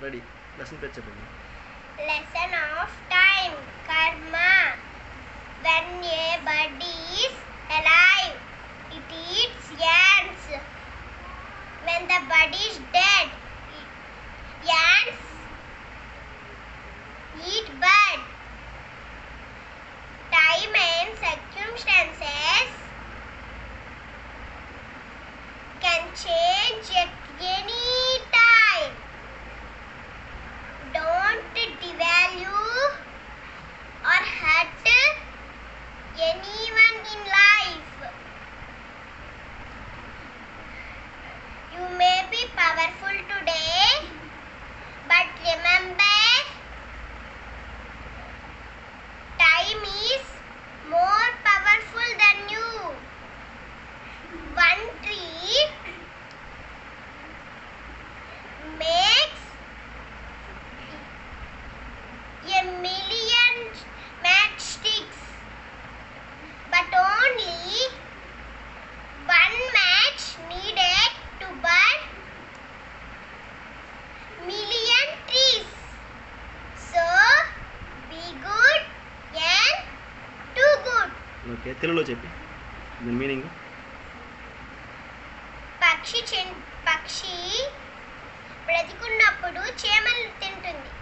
Ready. Lesson picture. Ready. Lesson of time. Karma. When a body is alive, it eats ants. When the body is dead, ants eat bird. Time and circumstances can change at any may be powerful okay తెలుగులో చెప్పి. దాని meaning పక్షి పక్షి బ్రతికున్నప్పుడు చేమలు తింటుంది.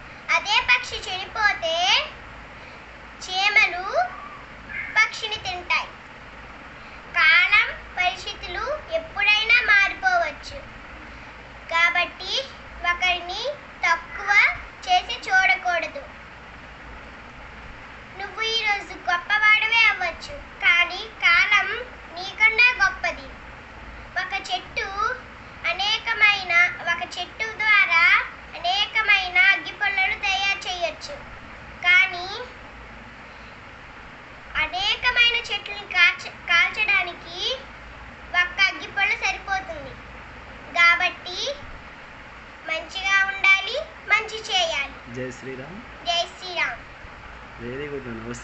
జై శ్రీరామ్. జై Sriram. Very good వస్తుంది